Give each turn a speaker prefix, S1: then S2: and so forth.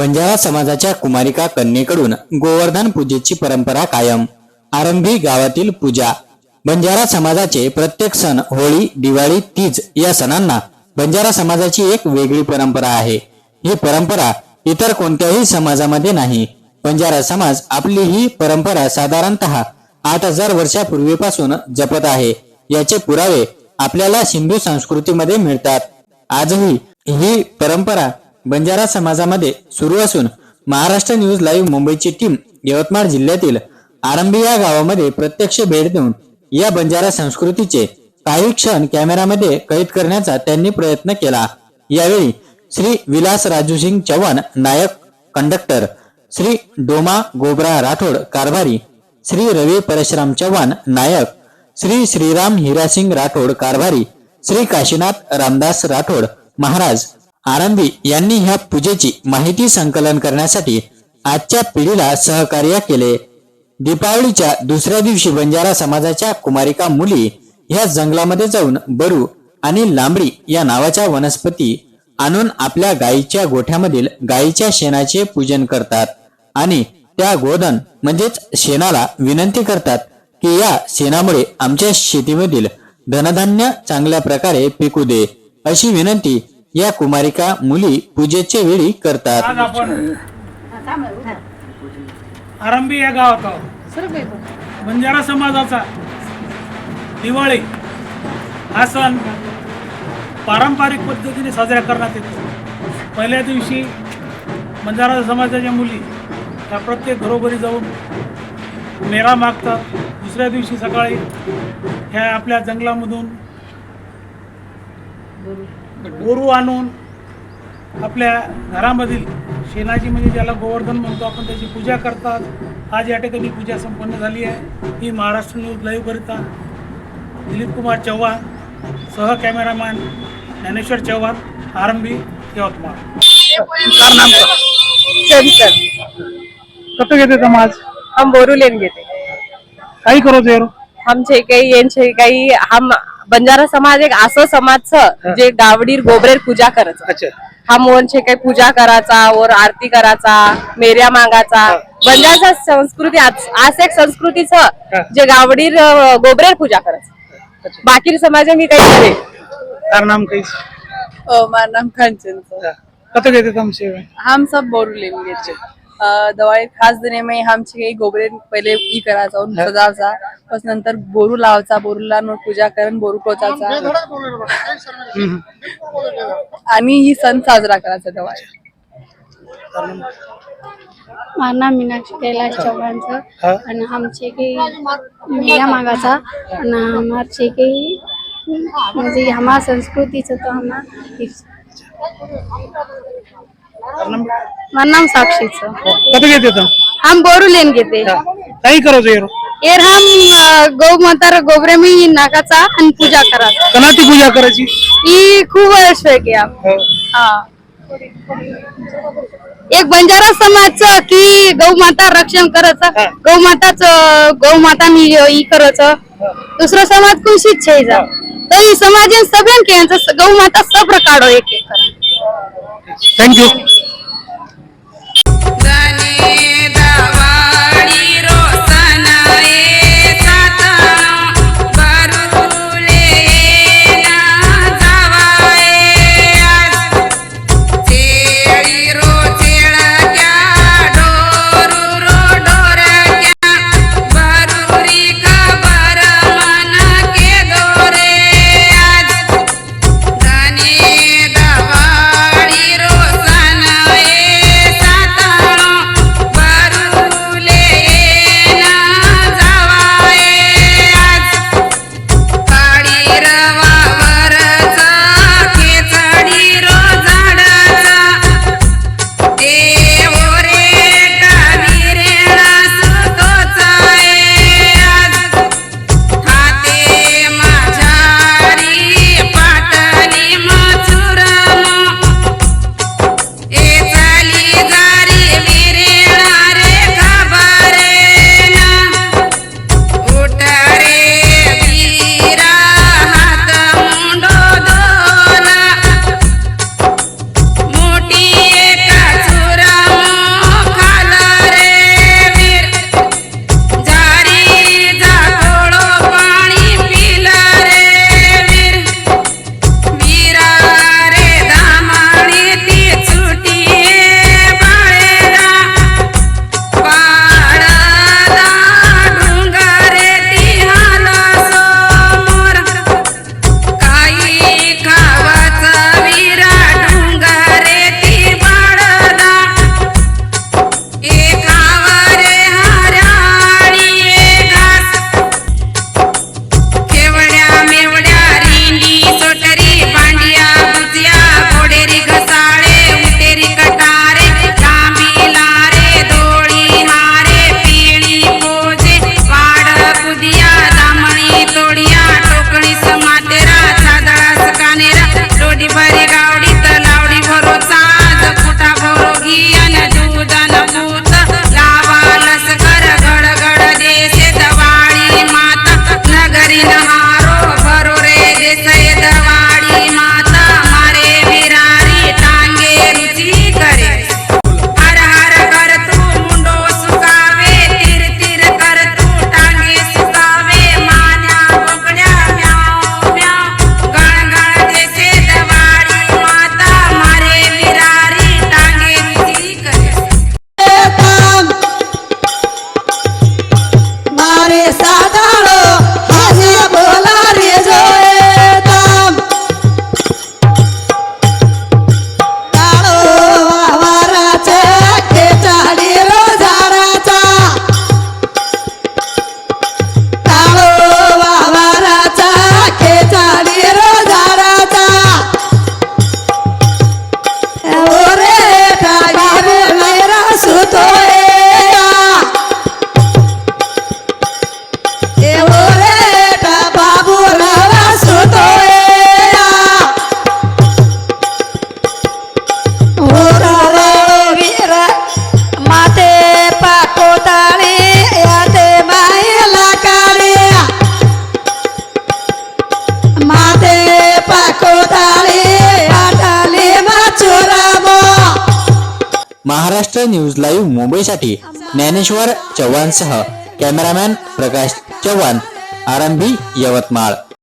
S1: बंजारा समाजाच्या कुमारिका कन्येकडून गोवर्धन पूजेची परंपरा कायम. आरंभी गावातील पूजा. बंजारा समाजाचे प्रत्येक सण होळी दिवाळी तीज या सणांना बंजारा समाजाची एक वेगळी परंपरा आहे. ही परंपरा इतर कोणत्याही समाजामध्ये नाही. बंजारा समाज आपली ही परंपरा साधारणतः आठ हजार वर्षापूर्वीपासून जपत आहे. याचे पुरावे आपल्याला सिंधू संस्कृतीमध्ये मिळतात. आजही ही परंपरा बंजारा समाजामध्ये सुरू असून महाराष्ट्र न्यूज लाईव्ह मुंबईची टीम यवतमाळ जिल्ह्यातील आरंभी या गावामध्ये प्रत्यक्ष भेट देऊन या बंजारा संस्कृतीचे काही क्षण कॅमेरामध्ये कैद करण्याचा त्यांनी प्रयत्न केला. यावेळी श्री विलास राजूसिंग चव्हाण नायक कंडक्टर श्री डोमा गोबरा राठोड कारभारी श्री रवी परशुराम चव्हाण नायक श्री श्रीराम हिरासिंग राठोड कारभारी श्री काशीनाथ रामदास राठोड महाराज आरंभी यांनी ह्या पूजेची माहिती संकलन करण्यासाठी आजच्या पिढीला सहकार्य केले. दीपावलीच्या दुसऱ्या दिवशी बंजारा समाजाच्या कुमारिका मुली ह्या जंगलामध्ये जाऊन बरू आणि लांबडी या नावाच्या वनस्पती आणून आपल्या गायीच्या गोठ्यामधील गायीच्या शेणाचे पूजन करतात आणि त्या गोधन म्हणजेच शेणाला विनंती करतात की या शेणामुळे आमच्या शेतीमधील धनधान्य चांगल्या प्रकारे पिकू दे अशी विनंती या कुमारिका मुली पूजेच्या वेळी करतात.
S2: आज आपण आरंभी या गावात आहोत. बंजारा समाजाचा दिवाळी हा सण पारंपरिक पद्धतीने साजरा करण्यात येतो. पहिल्या दिवशी बंजारा समाजाच्या मुली त्या प्रत्येक घरोघरी जाऊन मेळा मागतात. दुसऱ्या दिवशी सकाळी ह्या आपल्या जंगलामधून बोरू आणून आपल्या घरामधील शेणाची म्हणजे ज्याला गोवर्धन म्हणतो आपण त्याची पूजा करतात. आज या ठिकाणी पूजा संपन्न झाली आहे. ही महाराष्ट्र न्यूज लाईव्हकरिता दिलीप कुमार चव्हाण सह कॅमेरामॅन ज्ञानेश्वर चव्हाण आरंभी यवतमाळ. कार नाम का?
S3: चंचल
S2: कसं घेते समाज
S3: हम बोरू लेन घेते.
S2: काही करो यार
S3: आमचे काही यांचे काही हम बंजारा समाज एक असं समाजचं जे गावडीर गोबरेर पूजा करायचं
S2: अच्छा.
S3: हा मोहनचे काही पूजा करायचा वर आरती करायचा मेऱ्या मागाचा बंजारा संस्कृती आज आज एक संस्कृतीचं जे गावडीर गोबरेर पूजा करायचं बाकी समाज मी काही करे
S2: नाम काही?
S4: मार नाम कंचन
S2: कसं घेते तुमचे?
S4: हम सब बोरू गेचे दवाई खास दिने में हमचे काही गोबरे पहिले ई करायचा सजावचा बस नंतर बोरू लावचा बोरूला नो पूजा करून बोरू टोचाचा आणि ही सण साजरा करायचा दवाई.
S5: माझं नाव मीनाक्षी कैलास चव्हाणचं आणि आमचे काही मेळा मागाचा. आणि आमचे काही म्हणजे हमा संस्कृतीचं तर हमा माझं नाम साक्षीचं
S2: कसं घेते तुम
S5: हम बोरू लेन घेते.
S2: काही करो यार?
S5: एर हम अं, गौ माता गोबरे में नागाचा आणि पूजा करायचा
S2: कणाची पूजा करायची?
S5: ही खूप वर्ष आहे. आप हा. एक बंजारा समाजचं की गौ माता रक्षण करायचं. गौ माताच गौ माता मी ई करायचं. दुसरं समाज खुशीच छेजा तरी समाज सगळ्यां केलं गौ माता सब काढो एक एक करा
S2: thank you
S6: Diwali
S1: Maharashtra news live मुंबईसाठी ज्ञानेश्वर चव्हाणसह कॅमेरामॅन प्रकाश चव्हाण आरंभी यवतमाळ.